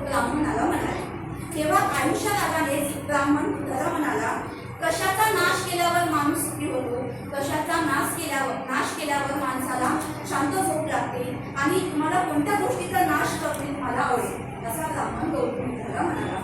ब्राह्मणाला म्हणाले तेव्हा आयुष्य राजाने ब्राह्मण बुद्धाला म्हणाला कशाचा नाश केल्यावर माणूस सुखी होतो कशाचा नाश केल्यावर नाश केल्यावर माणसाला शांत झोप लागते आणि तुम्हाला कोणत्या गोष्टीचा नाश करते तुम्हाला आवडेल असा ब्राह्मण गौतम बुद्धाला म्हणाला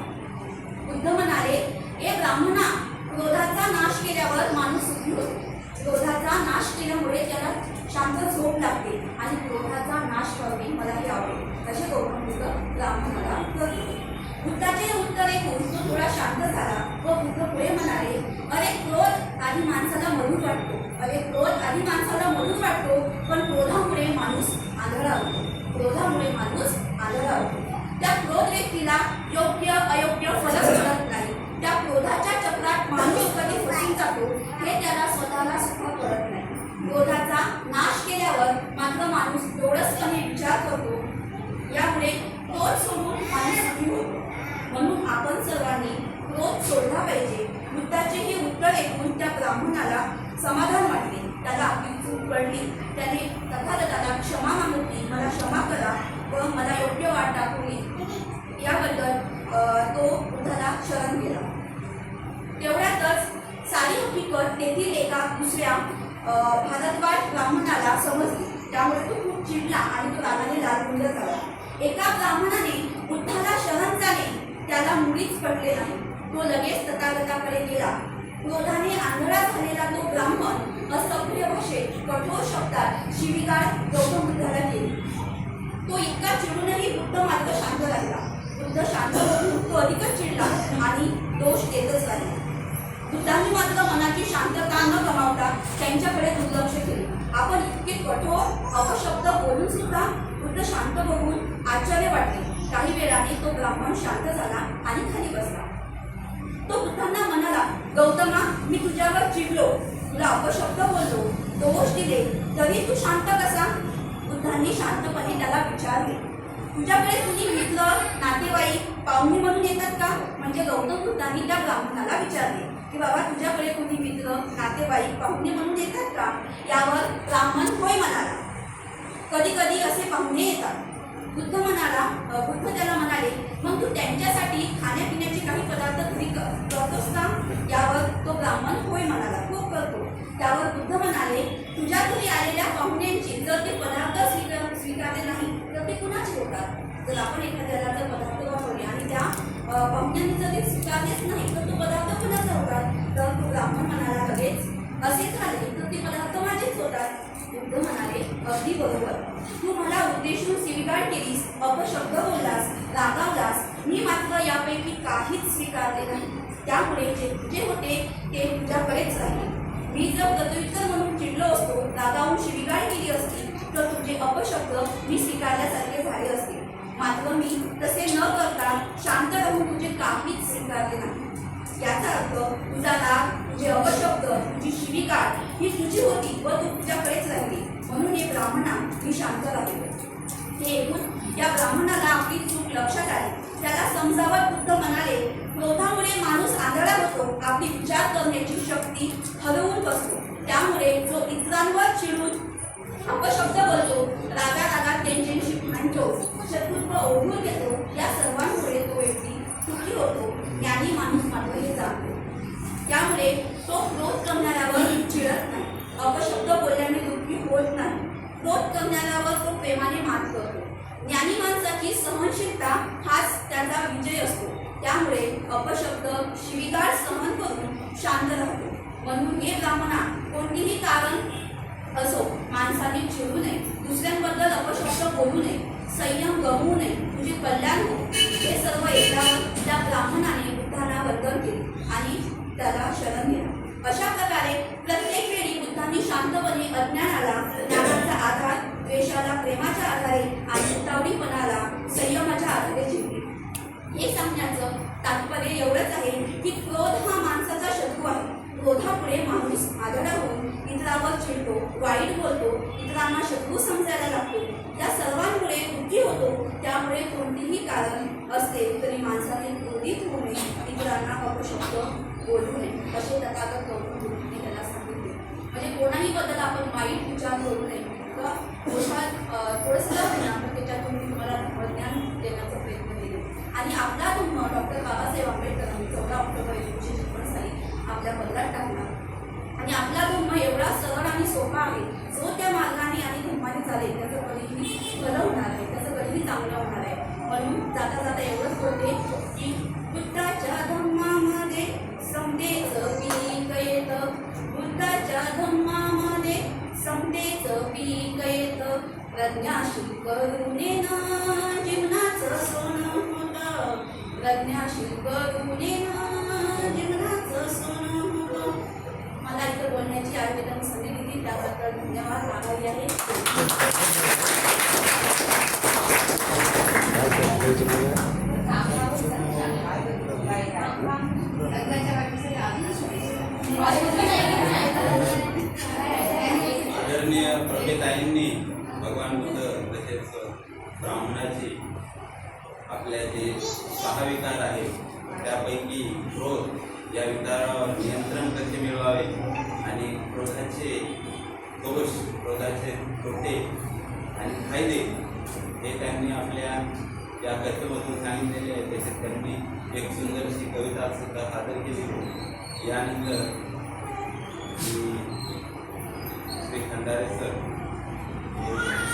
बुद्ध म्हणाले हे ब्राह्मणा क्रोधाचा नाश केल्यावर माणूस सुखी होतो क्रोधाचा नाश केल्यामुळे त्याला शांत झोप लागते आणि क्रोधाचा नाश करणे मलाही आवडेल. असे गौतम बुद्ध ब्राह्मणाला करतो दिले बुद्धाचे उत्तर ऐकून तो थोडा शांत झाला व बुद्ध पुढे म्हणाले अरे क्रोध आधी माणसाला मधून वाटतो. अरे क्रोध आधी माणसाला मधून वाटतो. पण क्रोधामुळे माणूस आंधळा होतो. क्रोधामुळे माणूस आंधळा होतो. त्या क्रोध व्यक्तीला योग्य अयोग्य फरक कळत नाही. त्या क्रोधाच्या चक्रात माणूस कधी फसून जातो हे त्याला स्वतःला सुद्धा कळत नाही. क्रोधाचा नाश केल्यावर मात्र माणूस डोळसपणे विचार करतो. यामुळे क्रोध सोडून माणूस सुखी होतो. म्हणून आपण सर्वांनी क्रोध सोडला पाहिजे. वृत्ताचे हे उत्तर ऐकून त्या ब्राह्मणाला समाधान वाटले. त्याला आपली चूक पडली त्याने तथागताला क्षमा मागितली. मला क्षमा करा व मला योग्य वाट दाखवली. याबद्दल तो बुद्धाला शरण गेला. तेवढ्यातच सारी हकीकत तेथील एका दुसऱ्या भारद्वाज ब्राह्मणाला समजली. त्यामुळे तो खूप चिडला आणि तो रागाने लालगुंड झाला. एका ब्राह्मणाने बुद्धाला शरण झाले. त्याला मुळीच पडले नाही. तो लगेच तथागताकडे गेला. क्रोधाने आंधळा झालेला तो ब्राह्मण असभ्य भाषेत कठोर शब्दात शिविगाळ गौतम बुद्धाला केली तो इतका चिडूनही बुद्ध मात्र शांत राहिला. बुद्ध शांत होऊन तो अधिकच चिडला आणि दोष देतच राहिला. बुद्धांनी मात्र मनाची शांतता न गमावता त्यांच्याकडे दुर्लक्ष केले. आपण इतके कठोर अपशब्द बोलून सुद्धा वृद्ध शांत बघून आश्चर्य वाटले. काही वेळाने तो ब्राह्मण शांत झाला आणि खाली बसला. तो बुद्धांना म्हणाला गौतमा मी तुझ्यावर चिडलो. तुला अपशब्द बोललो. दोष दिले. तरी तू शांत कसा? बुद्धांनी शांतपणे त्याला विचारले तुझ्याकडे कुणी मित्र नातेवाईक पाहुणे म्हणून येतात का? म्हणजे गौतम बुद्धांनी त्या ब्राह्मणाला विचारले की बाबा तुझ्याकडे कुणी मित्र नातेवाईक पाहुणे म्हणून येतात का? यावर ब्राह्मण होय म्हणाला. कधी कधी असे पाहुणे येतात. बुद्ध म्हणाला बुद्ध त्याला म्हणाले मग तू त्यांच्यासाठी खाण्यापिण्याचे काही पदार्थ घरी क- करतोस का? यावर तो ब्राह्मण होय म्हणाला. खूप करतो. त्यावर बुद्ध म्हणाले तुझ्या घरी आलेल्या पाहुण्यांची जर ते पदार्थ स्वीकार स्वीकारले नाही तर ते कुणाचे होतात? जर आपण एखाद्याला जर पदार्थ वापरले आणि त्या पाहुण्यांनी जरी स्वीकारलेच नाही तर तो पदार्थ कुणाचा होतात तर तो ब्राह्मण म्हणाला लगेच असे झाले तर ते पदार्थ माझेच होतात. बुद्ध म्हणाले अगदी बरोबर. तू मला उद्देशून स्वीकार केलीस अपशब्द बोललास रागावलास. मी मात्र यापैकी काहीच स्वीकारले नाही. त्यामुळे जे तुझे होते ते तुझ्याकडेच राहील. मी जर गतयुत्तर म्हणून चिडलो असतो रागावून शिविगाळ केली असती तर तुझे अपशब्द मी स्वीकारल्यासारखे झाले असते. मात्र मी तसे न करता शांत राहून तुझे काहीच स्वीकारले नाही. याचा अर्थ तुझा राग तुझे अपशब्द तुझी शिविका ही तुझी होती व तू तुझ्याकडेच राहिली. म्हणून हे ब्राह्मणा मी शांत राहिले. हे ऐकून या ब्राह्मणाला आपली चूक लक्षात आली. त्याला समजावत बुद्ध म्हणाले क्रोधामुळे माणूस आंधळा होतो आपली विचार करण्याची शक्ती हरवून बसतो. त्यामुळे जो इतरांवर चिडून अपशब्द बोलतो रागा रागात त्यांच्याशी भांडतो शत्रुत्व ओढून घेतो या सर्वांमुळे तो व्यक्ती सुखी होतो ज्ञानी माणूस मात्र हे जाणतो त्यामुळे तो क्रोध करणाऱ्यावर चिडत नाही. अपशब्द बोलल्याने दुःखी होत नाही. क्रोध करणाऱ्यावर तो प्रेमाने मात करतो. ज्ञानी माणसाची सहनशीलता हाच त्याचा विजय असतो. त्यामुळे अपशब्द शिविगाळ सहन करून शांत राहतो. म्हणून हे ब्राह्मणा कोणतीही कारण असो माणसाने चिडू नये दुसऱ्यांबद्दल अपशब्द बोलू नये संयम गमवू नये तुझे कल्याण हो. हे सर्व एकावर त्या ब्राह्मणाने बुद्धाला वर्तन केले आणि त्याला शरण गेला अशा प्रकारे प्रत्येक वेळी बुद्धांनी शांतपणे अज्ञानाला ज्ञानाचा आधार द्वेषाला प्रेमाच्या आधारे आणि उतावळीपणाला संयमाच्या आधारे जिंकले. हे सांगण्याचं तात्पर्य एवढंच आहे की क्रोध हा माणसाचा शत्रू आहे. क्रोधापुढे माणूस आदळा होऊन इतरांवर चिडतो वाईट बोलतो इतरांना शत्रू समजायला लागतो. या सर्वांमुळे दुःखी होतो त्यामुळे कोणतेही कारण असते तरी माणसाने क्रोधित होणे इतरांना अपशब्द बोलू नये. असे तथागत गौतम बुद्धांनी त्याला सांगितले. म्हणजे कोणाही बद्दल आपण वाईट विचार करू नये. किंवा थोडंसं होईना पण त्याच्यातून तुम्हाला ज्ञान देण्याचा प्रयत्न केले. आणि आपला तुम्हाला डॉक्टर बाबासाहेब आंबेडकरांनी चौदा ऑक्टोबर एकोणीसशे आपल्या बदलात टाकला आणि आपला धम्म एवढा सरळ आणि सोपा आहे जो त्या मार्गाने आणि धम्माने चालेल त्याचं कधीही भलं होणार आहे त्याचं कधीही चांगलं होणार आहे म्हणून जाता जाता एवढंच बोलते की बुद्धाच्या धम्मामध्ये समतेचं पीक येतं. बुद्धाच्या धम्मामध्ये समतेचं पीक येतं. प्रज्ञाशील करुणेनं जीवनाचं सोनं होतं. प्रज्ञाशील करुणेनं जीवनाचं सोनं मला बोलण्याची आवेदन संधी दिली त्याबद्दल धन्यवाद आभारी आहे. आदरणीय प्रभेताईंनी भगवान बुद्ध तसेच ब्राह्मणाची आपल्या जे सहा विकार आहेत त्यापैकी क्रोध या विकारावर नियंत्रण कसे मिळवावे? आणि क्रोधाचे दोष क्रोधाचे तोटे आणि फायदे हे त्यांनी आपल्या या कथेमधून सांगितलेले आहे त्याच्यात त्यांनी एक सुंदरशी कविता सुद्धा सादर केली. यानंतर श्री खंडारे सर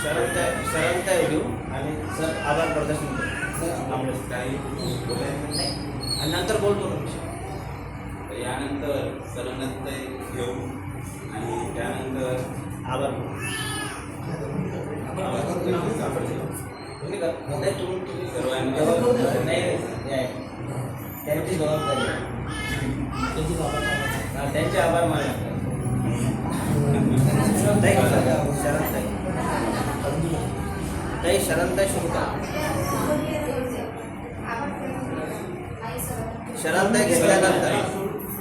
शरणता शरणता येऊ आणि सर आभार प्रदर्शन सर आपल्यास काही बोलायचं नाही. आणि नंतर बोलतो. तर यानंतर सरनत घेऊ आणि त्यानंतर आभार. त्यांची जबाबदारी. त्यांची आभार माना ताई शरणताई ताई शरणताई सुरू करा शरणताई घेतल्यानंतर.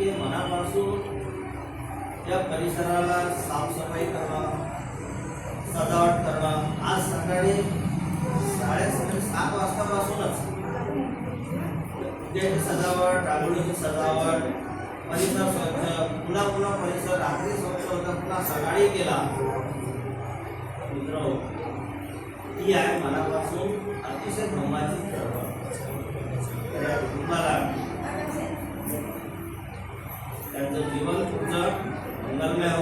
इतके मनापासून त्या परिसराला साफसफाई करणं सजावट करणं आज सकाळी साडेसकाळी सात वाजतापासूनच ते सजावट रांगोळीची सजावट परिसर स्वच्छ पुन्हा पुन्हा परिसर रात्री स्वच्छ होता पुन्हा सकाळी केला. मित्र ही आहे मनापासून अतिशय धर्माची चळवळ. कुटुंबाला जीवन तुमचं मंगलमय हो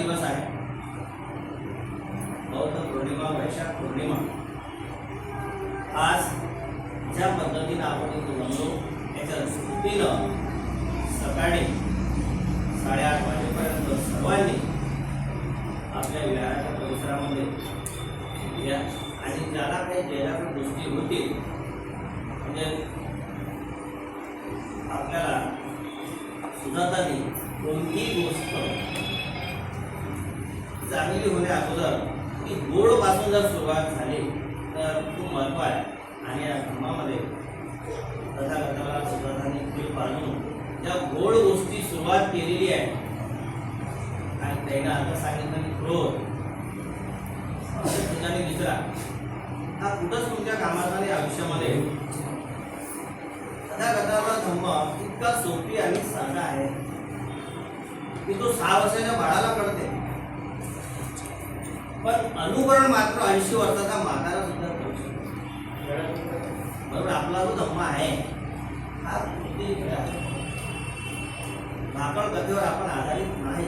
दिवस आहे. बौद्ध पौर्णिमा वैशाख पौर्णिमा. आज ज्या पद्धतीनं आपण इथे जमलो त्याच्या स्फूर्तीनं सकाळी साडेआठ वाजेपर्यंत सर्वांनी आपल्या विहाराच्या परिसरामध्ये या आणि ज्याला काही ज्याला काही गोष्टी होतील म्हणजे आपल्याला सुजाताने कोणतीही गोष्ट चांगली होण्या अगोदर ती गोडपासून जर सुरुवात झाली तर खूप महत्त्व आहे. आणि या धर्मामध्ये तथागताला सुजाताने तीळ बांधून ज्या गोड गोष्टी सुरुवात केलेली आहे आणि त्यानं आता सांगितलं की क्रोध ठिकाणी विसरा हा कुठंच तुमच्या कामात आणि आयुष्यामध्ये. तथागताचा धम्म इतका सोपी आणि साधा आहे. की तो सहा वर्षाच्या बाळाला कळते पण अनुकरण मात्र ऐंशी वर्षाचा म्हातारा सुद्धा करू शकतो बरोबर आपला जो धम्मा आहे हा कृती आपण कथेवर आपण आधारित नाही.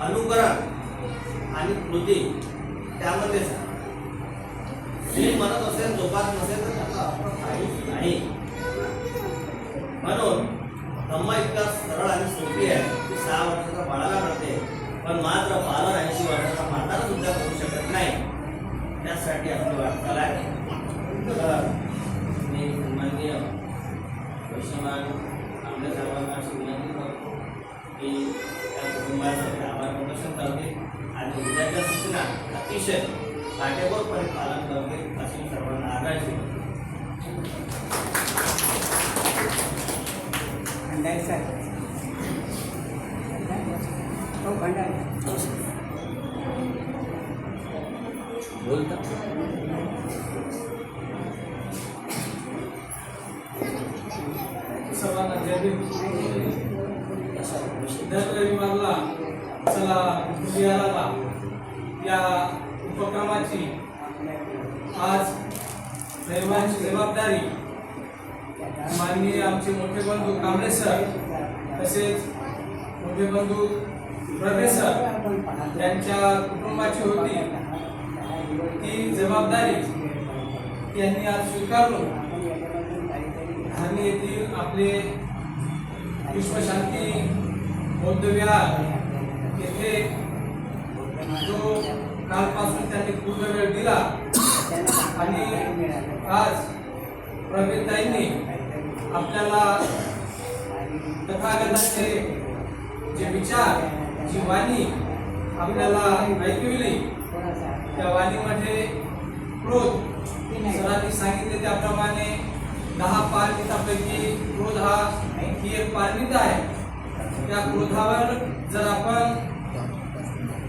अनुकरण आणि कृती त्यामध्येच आहे. जे म्हणत असेल जोपास नसेल तर त्याचा अर्थ काहीच नाही. म्हणून धम्मा इतका सरळ आणि सोपी आहे की सहा वर्षाचा बाळाला करते पण मात्र बारा ऐंशी वर्षाचा त्यासाठी आपली वाटचाल आहे. तर मी सन्माननीय वैश्यमान आपल्या सर्वांना अशी विनंती करतो. की त्या कुटुंबासाठी आभार प्रदर्शन करते आणि उद्याच्या सूचना अतिशय काटेकोरपणे पालन करते अशी सर्वांना आग्रहाची भंडारी साहेब. हो भंडारी. सर्वांना दर रविवारला चला विहाराला या उपक्रमाची आज दैवांची जबाबदारी माननीय आमचे मोठे बंधू कांबळे सर तसेच मोठे बंधू प्रभे सर त्यांच्या कुटुंबाची होती. ती जबाबदारी त्यांनी आज स्वीकारून आणि येथील आपले विश्वशांती बौद्ध विहार येथे जो कालपासून त्यांनी पूर्ण वेळ दिला आणि आज प्रवीणताईंनी आपल्याला तथागताचे जे विचार जी वाणी आपल्याला ऐकविली त्या वाणीमध्ये क्रोध. सरांनी सांगितले त्याप्रमाणे दहा पारमितापैकी क्रोध हा ही एक पारमित आहे. त्या क्रोधावर जर आपण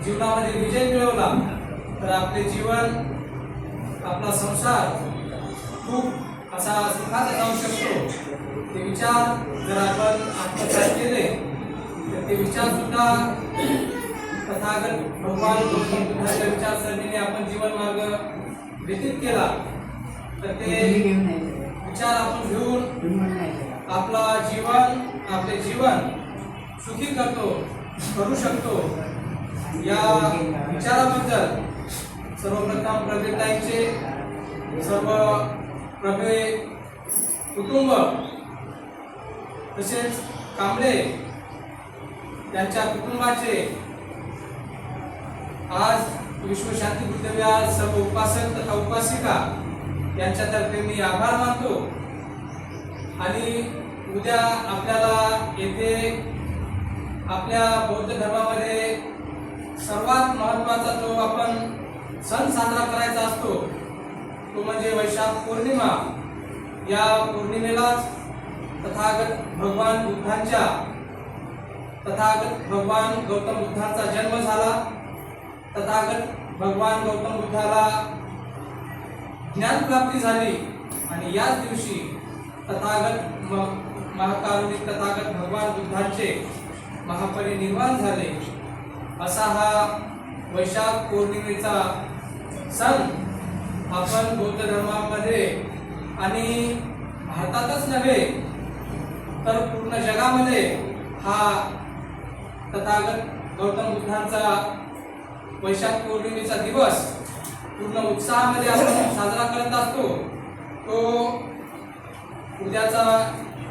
जीवनामध्ये विजय मिळवला तर आपले जीवन आपला संसार खूप असा सुखाचा जाऊ शकतो. ते विचार जर आपण आत्मसात केले तर ते विचार सुद्धा तथागत भगवान बुद्धाच्या विचारसरणीने आपण जीवन मार्ग व्यतीत केला तर ते विचार आपण घेऊन आपला जीवन आपले जीवन सुखी करतो करू शकतो या विचाराबद्दल सर्वप्रथम प्रबीरताईंचे सर्व प्रभे कुटुंब तसेच कांबळे त्यांच्या कुटुंबाचे आज विश्वशांती बुद्धविहार सर्व उपासक तथा उपासिका यांच्यातर्फे मी आभार मानतो. आणि उद्या आपल्याला येथे आपल्या बौद्ध धर्मामध्ये सर्वात महत्त्वाचा जो आपण सण साजरा करायचा असतो तो म्हणजे वैशाख पौर्णिमा. या पौर्णिमेलाच तथागत भगवान बुद्धांच्या तथागत भगवान गौतम बुद्धांचा जन्म झाला. तथागत भगवान गौतम बुद्धाला ज्ञान प्राप्ती झाली आणि याच दिवशी तथागत म- तथागत भगवान बुद्धांचे महापरिनिर्वाण झाले. असा हा वैशाख पौर्णिमेचा सण आपण बौद्ध धर्मामध्ये आणि भारतातच नव्हे तर पूर्ण जगामध्ये हा तथागत गौतम बुद्धांचा वैशाख पौर्णिमेचा दिवस पूर्ण उत्साहामध्ये आपण साजरा करत असतो. तो उद्याचा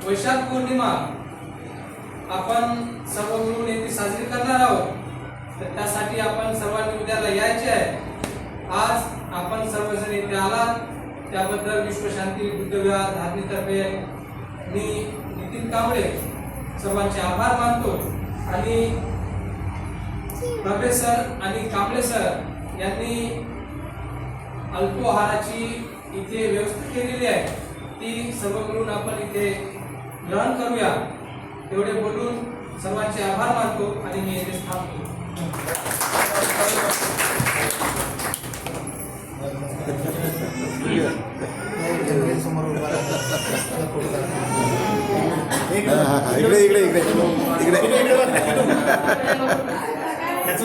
वैशाख पौर्णिमा आपण सर्व मिळून येथे साजरी करणार आहोत. तर त्यासाठी आपण सर्वांनी उद्याला यायचे आहे. आज आपण सर्वजण येथे आलात. त्याबद्दल विश्वशांती बुद्धविहार धारणीतर्फे मी नितीन कांबळे सर्वांचे आभार मानतो. आणि प्रभे सर आणि कांबळे सर यांनी अल्पोहाराची इथे व्यवस्था केलेली आहे. ती सर्व मिळून आपण इथे ग्रहण करूया. एवढे बोलून सर्वांचे आभार मानतो आणि मी येथे थांबतो. हा, हा, हा. इकडे इकडे इकडे. इकडे.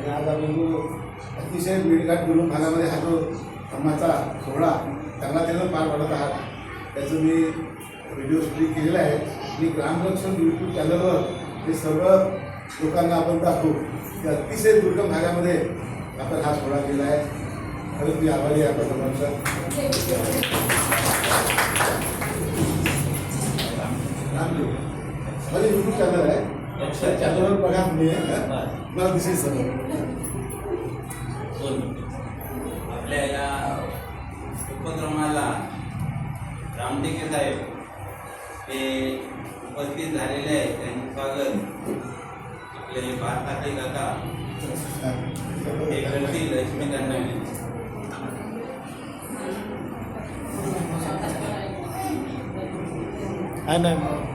आणि आज आम्ही अतिशय मेळघाट मिळून भागामध्ये हा जो धर्माचा सोहळा त्यांना त्यांना पार पाडत आहात. त्याचं मी व्हिडिओ शूटिंग केलेला आहे. आणि ग्रामरक्षण यूट्यूब चॅनलवर हे सर्व लोकांना आपण दाखवू. की अतिशय दुर्गम भागामध्ये आपण हा सोहळा केला आहे. खरंच मी आभारी आहे आपल्या सर्वांचा. रामदेव. माझं यूट्यूब चॅनल आहे. चॅनलवर बघा हं? मला दिसेल सगळं. आपल्या या उपक्रमाला रामटेके साहेब हे उपस्थित झालेले आहेत. त्यांचे स्वागत. आपले भारताचे काका हे करतील लक्ष्मी त्यांना विनंती आहे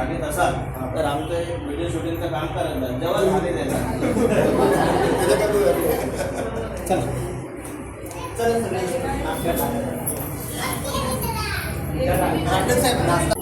धाडीत असाल तर आमचं व्हिडिओ शूटिंगचं काम करत जा. जेव्हा झाले त्याला. चला. सगळे